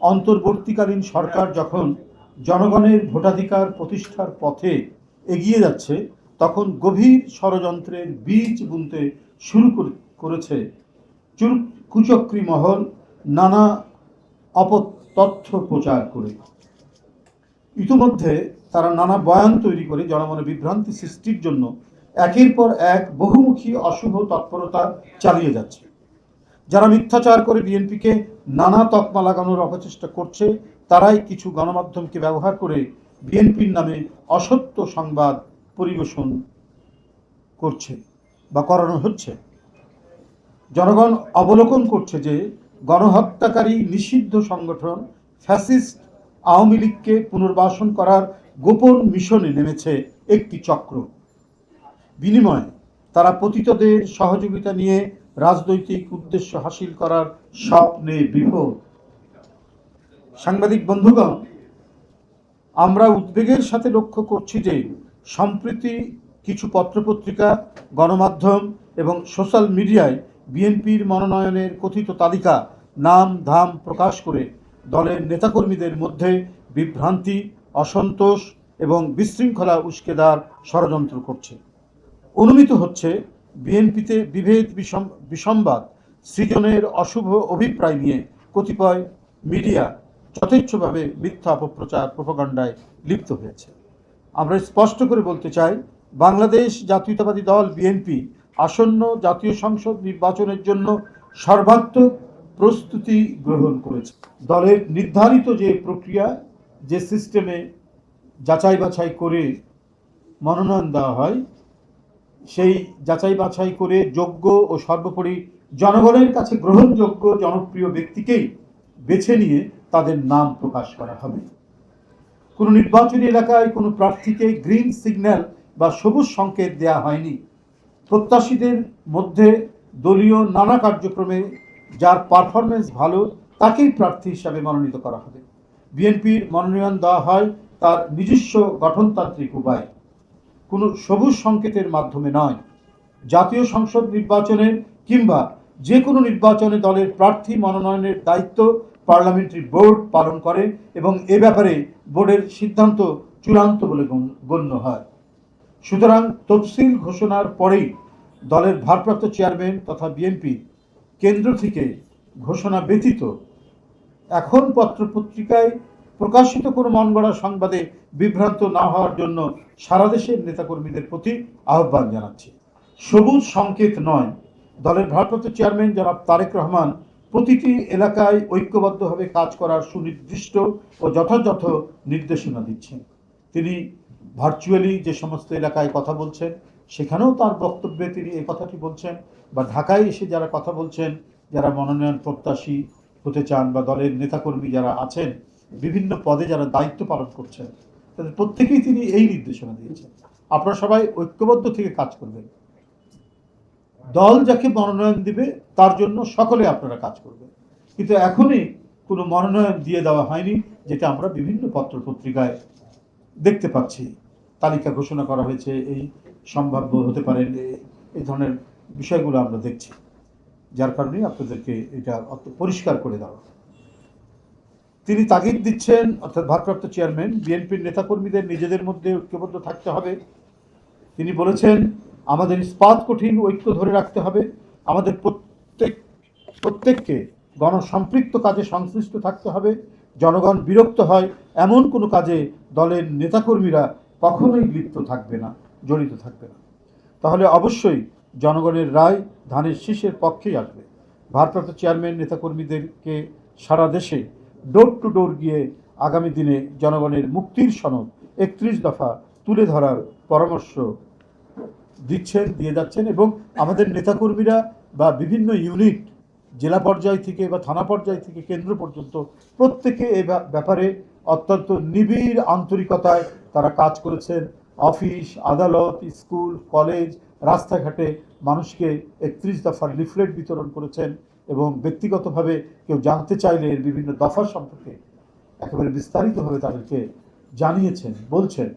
অন্তর্বর্তীকালীন সরকার যখন জনগণের ভোটাধিকার প্রতিষ্ঠার পথে এগিয়ে যাচ্ছে, তখন গভীর ষড়যন্ত্রের বীজ বুনতে শুরু করে- করেছে কুচক্রী মহল, নানা অপতথ্য প্রচার করে। ইতিমধ্যে তারা নানা বয়ান তৈরি করে জনমনে বিভ্রান্তি সৃষ্টির জন্য। একের পর এক বহুমুখী অশুভ তৎপরতা চালিয়ে যাচ্ছে। যারা মিথ্যাচার করে বিএনপিকে নানা তকমা লাগানোর অপচেষ্টা করছে, তারাই কিছু গণমাধ্যমকে ব্যবহার করে বিএনপির নামে অসত্য সংবাদ পরিবেশন করছে বা করানো হচ্ছে। জনগণ অবলোকন করছে যে গণহত্যাকারী নিষিদ্ধ সংগঠন ফ্যাসিস্ট আওয়ামী লীগকে পুনর্বাসন করার গোপন মিশনে নেমেছে একটি চক্র। বিনিময়ে তারা পতিতদের সহযোগিতা নিয়ে রাজনৈতিক উদ্দেশ্য হাসিল করার স্বপ্নে বিভোর সাংবাদিক বন্ধুগণ, আমরা উদ্বেগের সাথে লক্ষ্য করছি যে সম্প্রতি কিছু পত্রপত্রিকা, গণমাধ্যম এবং সোশ্যাল মিডিয়ায় বিএনপির মনোনয়নের কথিত তালিকা নাম ধাম প্রকাশ করে দলের নেতাকর্মীদের মধ্যে বিভ্রান্তি, অসন্তোষ এবং বিশৃঙ্খলা উস্কে দেওয়ার ষড়যন্ত্র করছে। অনুমিত হচ্ছে বিএনপিতে বিভেদ বিষম, বিসম্বাদ, সৃজনের অশুভ অভিপ্রায় নিয়ে কতিপয় মিডিয়া যথেচ্ছভাবে মিথ্যা অপপ্রচার, প্রোপাগান্ডায় লিপ্ত হয়েছে। আমরা স্পষ্ট করে বলতে চাই, বাংলাদেশ জাতীয়তাবাদী দল বিএনপি আসন্ন জাতীয় সংসদ নির্বাচনের জন্য সর্বাত্মক প্রস্তুতি গ্রহণ করেছে। দলের নির্ধারিত যে প্রক্রিয়া, যে সিস্টেমে যাচাই বাছাই করে মনোনয়ন দেওয়া হয় সেই যাচাই বাছাই করে যোগ্য ও সর্বোপরি জনগণের কাছে গ্রহণযোগ্য জনপ্রিয় ব্যক্তিকেই বেছে নিয়ে তাদের নাম প্রকাশ করা হবে। কোনো নির্বাচনী এলাকায় কোনো প্রার্থীকে গ্রিন সিগন্যাল বা সবুজ সংকেত দেওয়া হয়নি। প্রত্যাশীদের মধ্যে দলীয় নানা কার্যক্রমে যার পারফরমেন্স ভালো, তাকেই প্রার্থী হিসাবে মনোনীত করা হবে। বিএনপির মনোনয়ন দেওয়া হয় তার নিজস্ব গঠনতান্ত্রিক উপায়। কোনো সবুজ সংকেতের মাধ্যমে নয়। জাতীয় সংসদ নির্বাচনে কিংবা যে কোনো নির্বাচনে দলের প্রার্থী মনোনয়নের দায়িত্ব পার্লামেন্টারি বোর্ড পালন করে এবং এ ব্যাপারে বোর্ডের সিদ্ধান্ত চূড়ান্ত বলে গণ্য হয়। সুতরাং তফসিল ঘোষণার পরেই দলের ভারপ্রাপ্ত চেয়ারম্যান তথা বিএনপি কেন্দ্র থেকে ঘোষণা ব্যতীত এখন পত্রপত্রিকায় প্রকাশিত কোনো মনগড়া সংবাদে বিভ্রান্ত না হওয়ার জন্য সারা দেশের নেতাকর্মীদের প্রতি আহ্বান জানাচ্ছি। সবুজ সংকেত নয়, দলের ভারপ্রাপ্ত চেয়ারম্যান জনাব তারেক রহমান প্রতিটি এলাকায় ঐক্যবদ্ধভাবে কাজ করার সুনির্দিষ্ট ও যথাযথ নির্দেশনা দিচ্ছেন। তিনি ভার্চুয়ালি যে সমস্ত এলাকায় কথা বলছেন, সেখানেও তার বক্তব্যে তিনি এই কথাটি বলছেন বা ঢাকায় এসে যারা কথা বলছেন, যারা মনোনয়ন প্রত্যাশী হতে চান বা দলের নেতাকর্মী যারা আছেন বিভিন্ন পদে যারা দায়িত্ব পালন করছেন, তাদের প্রত্যেকেই তিনি এই নির্দেশনা দিয়েছেন। আপনারা সবাই ঐক্যবদ্ধ থেকে কাজ করবেন। দল যাকে মনোনয়ন দিবে, তার জন্য সকলে আপনারা কাজ করবেন। কিন্তু এখনই কোনো মনোনয়ন দিয়ে দেওয়া হয়নি, যেটা আমরা বিভিন্ন পত্র পত্রিকায় দেখতে পাচ্ছি। তালিকা ঘোষণা করা হয়েছে, এই সম্ভাব্য হতে পারে এই ধরনের বিষয়গুলো আমরা দেখছি। যার কারণে আপনাদেরকে এটা পরিষ্কার করে দেওয়া। তিনি তাগিদ দিচ্ছেন, অর্থাৎ ভারপ্রাপ্ত চেয়ারম্যান, বিএনপির নেতাকর্মীদের নিজেদের মধ্যে ঐক্যবদ্ধ থাকতে হবে। তিনি বলেছেন, আমাদের ইস্পাত কঠিন, ঐক্য ধরে রাখতে হবে। আমাদের প্রত্যেক, প্রত্যেককে গণসম্পৃক্ত কাজে সংশ্লিষ্ট থাকতে হবে। জনগণ বিরক্ত হয়, এমন কোনো কাজে দলের নেতাকর্মীরা কখনোই লিপ্ত থাকবে না, জড়িত থাকবে না। তাহলে অবশ্যই জনগণের রায় ধানের শীষের পক্ষেই আসবে। ভারপ্রাপ্ত চেয়ারম্যান, নেতাকর্মীদেরকে সারা দেশে ডোর টু ডোর গিয়ে আগামী দিনে জনগণের মুক্তির সনদ একত্রিশ দফা তুলে ধরার পরামর্শ দিচ্ছেন, দিয়ে যাচ্ছেন এবং আমাদের নেতাকর্মীরা বা বিভিন্ন ইউনিট জেলা পর্যায় থেকে বা থানা পর্যায় থেকে কেন্দ্র পর্যন্ত প্রত্যেকে এ ব্যা- ব্যাপারে অত্যন্ত নিবিড় আন্তরিকতায় তারা কাজ করেছেন। অফিস, আদালত, স্কুল, কলেজ, রাস্তাঘাটে মানুষকে একত্রিশ দফার লিফলেট বিতরণ করেছেন এবং ব্যক্তিগতভাবে কেউ জানতে চাইলে এর বিভিন্ন দফা সম্পর্কে একেবারে বিস্তারিতভাবে তাদেরকে জানিয়েছেন, বলছেন।